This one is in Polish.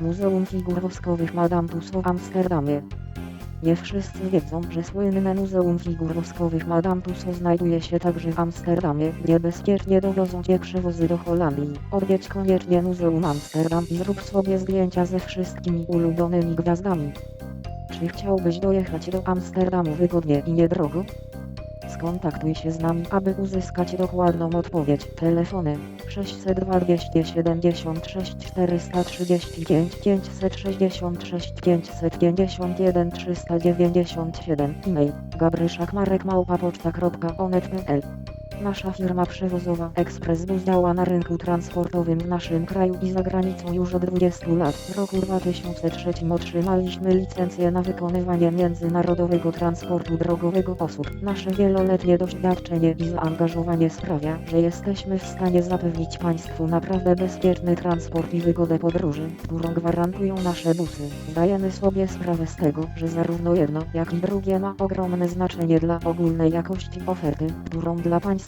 Muzeum Figur Woskowych Madame Tussauds w Amsterdamie. Nie wszyscy wiedzą, że słynne Muzeum Figur Woskowych Madame Tussauds znajduje się także w Amsterdamie, gdzie bezpiecznie dowiozą Cię przewozy do Holandii. Odwiedź koniecznie Muzeum Amsterdam i zrób sobie zdjęcia ze wszystkimi ulubionymi gwiazdami. Czy chciałbyś dojechać do Amsterdamu wygodnie i niedrogo? Skontaktuj się z nami, aby uzyskać dokładną odpowiedź. Telefony 602 276 435 566 551 397 e-mail gabryszakmarek.poczta.onet.pl Nasza firma przewozowa Express Bus działa na rynku transportowym w naszym kraju i za granicą już od 20 lat. W roku 2003 otrzymaliśmy licencję na wykonywanie międzynarodowego transportu drogowego osób. Nasze wieloletnie doświadczenie i zaangażowanie sprawia, że jesteśmy w stanie zapewnić Państwu naprawdę bezpieczny transport i wygodę podróży, którą gwarantują nasze busy. Zdajemy sobie sprawę z tego, że zarówno jedno, jak i drugie ma ogromne znaczenie dla ogólnej jakości oferty, którą dla Państwa